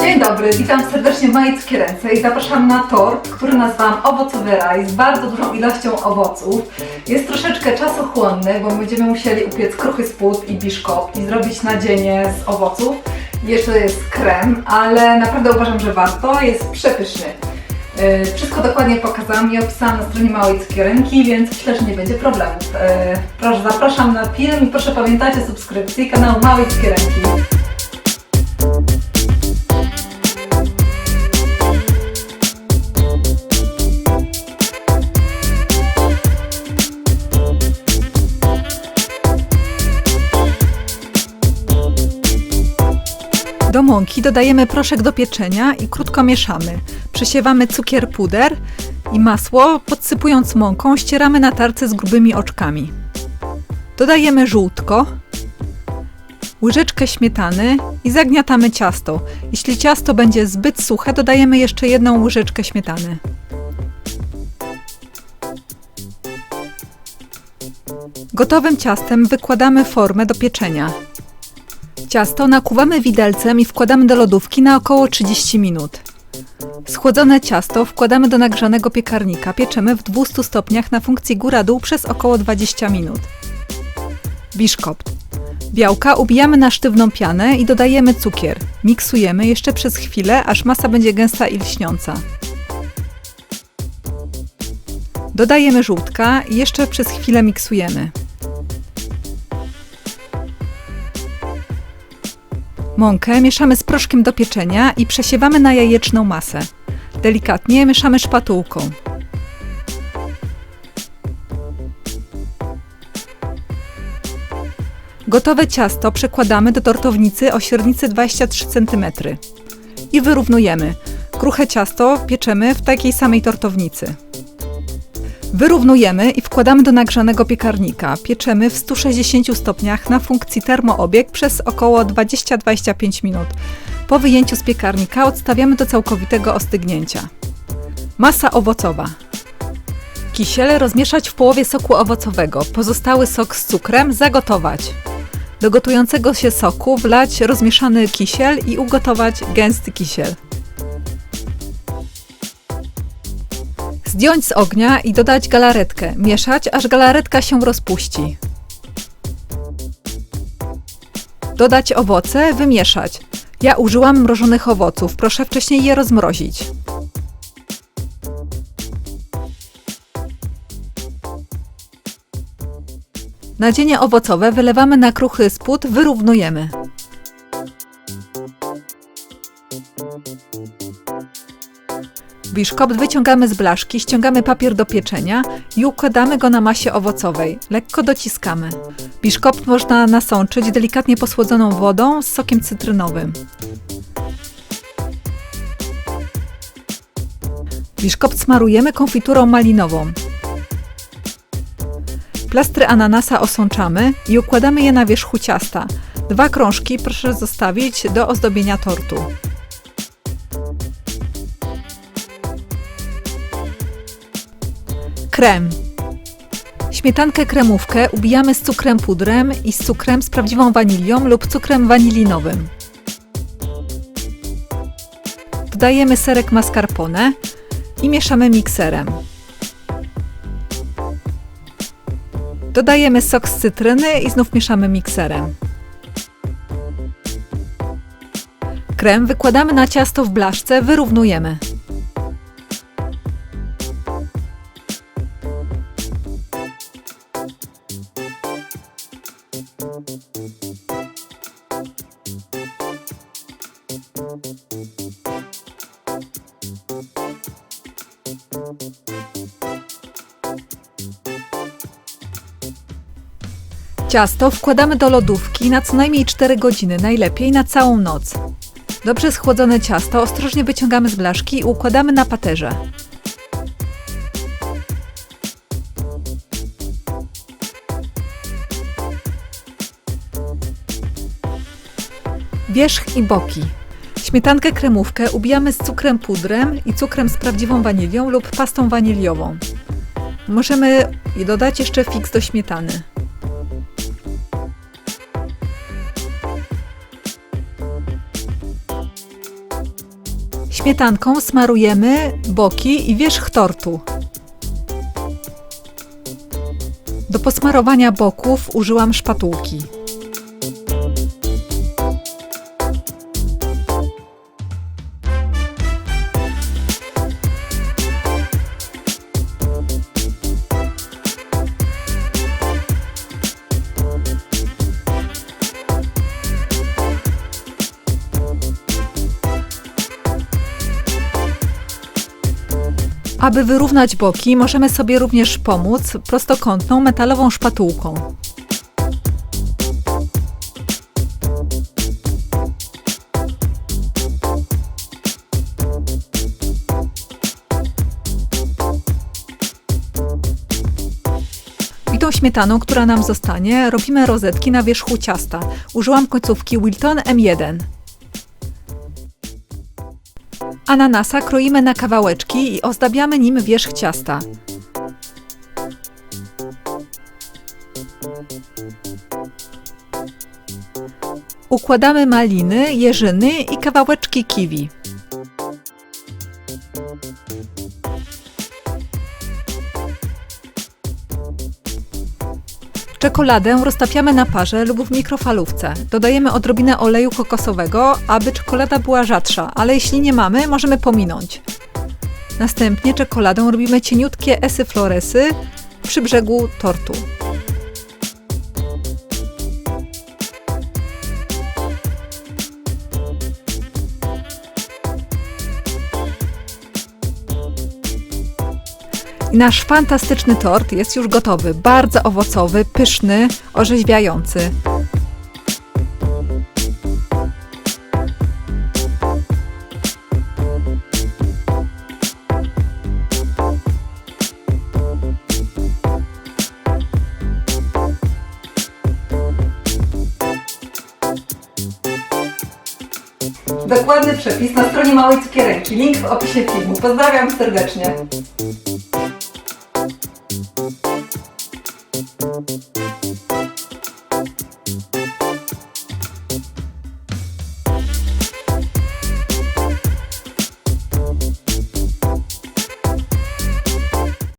Dzień dobry, witam serdecznie w mojej cukierence i zapraszam na tort, który nazwałam owocowy raj z bardzo dużą ilością owoców. Jest troszeczkę czasochłonny, bo będziemy musieli upiec kruchy spód i biszkopt i zrobić nadzienie z owoców. Jeszcze jest krem, ale naprawdę uważam, że warto, jest przepyszny. Yy, Wszystko dokładnie pokazałam i opisałam na stronie małej cukierenki, więc myślę, że nie będzie problemów. Yy, Proszę, zapraszam na film i proszę pamiętajcie o subskrypcji kanału Małej Cukierenki. Do mąki dodajemy proszek do pieczenia i krótko mieszamy. Przesiewamy cukier puder i masło, podsypując mąką, ścieramy na tarce z grubymi oczkami. Dodajemy żółtko, łyżeczkę śmietany i zagniatamy ciasto. Jeśli ciasto będzie zbyt suche, dodajemy jeszcze jedną łyżeczkę śmietany. Gotowym ciastem wykładamy formę do pieczenia. Ciasto nakuwamy widelcem i wkładamy do lodówki na około 30 minut. Schłodzone ciasto wkładamy do nagrzanego piekarnika. Pieczemy w 200 stopniach na funkcji góra-dół przez około 20 minut. Biszkopt. Białka ubijamy na sztywną pianę i dodajemy cukier. Miksujemy jeszcze przez chwilę, aż masa będzie gęsta i lśniąca. Dodajemy żółtka i jeszcze przez chwilę miksujemy. Mąkę mieszamy z proszkiem do pieczenia i przesiewamy na jajeczną masę. Delikatnie mieszamy szpatułką. Gotowe ciasto przekładamy do tortownicy o średnicy 23 cm i wyrównujemy. Kruche ciasto pieczemy w takiej samej tortownicy. Wyrównujemy i wkładamy do nagrzanego piekarnika. Pieczemy w 160 stopniach na funkcji termoobieg przez około 20-25 minut. Po wyjęciu z piekarnika odstawiamy do całkowitego ostygnięcia. Masa owocowa. Kisiel rozmieszać w połowie soku owocowego. Pozostały sok z cukrem zagotować. Do gotującego się soku wlać rozmieszany kisiel i ugotować gęsty kisiel. Zdjąć z ognia i dodać galaretkę. Mieszać, aż galaretka się rozpuści. Dodać owoce, wymieszać. Ja użyłam mrożonych owoców, proszę wcześniej je rozmrozić. Nadzienie owocowe wylewamy na kruchy spód, wyrównujemy. Biszkopt wyciągamy z blaszki, ściągamy papier do pieczenia i układamy go na masie owocowej. Lekko dociskamy. Biszkopt można nasączyć delikatnie posłodzoną wodą z sokiem cytrynowym. Biszkopt smarujemy konfiturą malinową. Plastry ananasa osączamy i układamy je na wierzchu ciasta. Dwa krążki proszę zostawić do ozdobienia tortu. Krem. Śmietankę kremówkę ubijamy z cukrem pudrem i z cukrem z prawdziwą wanilią lub cukrem wanilinowym. Dodajemy serek mascarpone i mieszamy mikserem. Dodajemy sok z cytryny i znów mieszamy mikserem. Krem wykładamy na ciasto w blaszce, wyrównujemy. Ciasto wkładamy do lodówki na co najmniej 4 godziny, najlepiej na całą noc. Dobrze schłodzone ciasto ostrożnie wyciągamy z blaszki i układamy na paterze. Wierzch i boki. Śmietankę kremówkę ubijamy z cukrem pudrem i cukrem z prawdziwą wanilią lub pastą waniliową. Możemy dodać jeszcze fix do śmietany. Śmietanką smarujemy boki i wierzch tortu. Do posmarowania boków użyłam szpatułki. Aby wyrównać boki, możemy sobie również pomóc prostokątną metalową szpatułką. I tą śmietaną, która nam zostanie, robimy rozetki na wierzchu ciasta. Użyłam końcówki Wilton M1. Ananasa kroimy na kawałeczki i ozdabiamy nim wierzch ciasta. Układamy maliny, jeżyny i kawałeczki kiwi. Czekoladę roztapiamy na parze lub w mikrofalówce. Dodajemy odrobinę oleju kokosowego, aby czekolada była rzadsza, ale jeśli nie mamy, możemy pominąć. Następnie czekoladą robimy cieniutkie esy floresy przy brzegu tortu. Nasz fantastyczny tort jest już gotowy. Bardzo owocowy, pyszny, orzeźwiający. Dokładny przepis na stronie Małej Cukiereczki. Link w opisie filmu. Pozdrawiam serdecznie.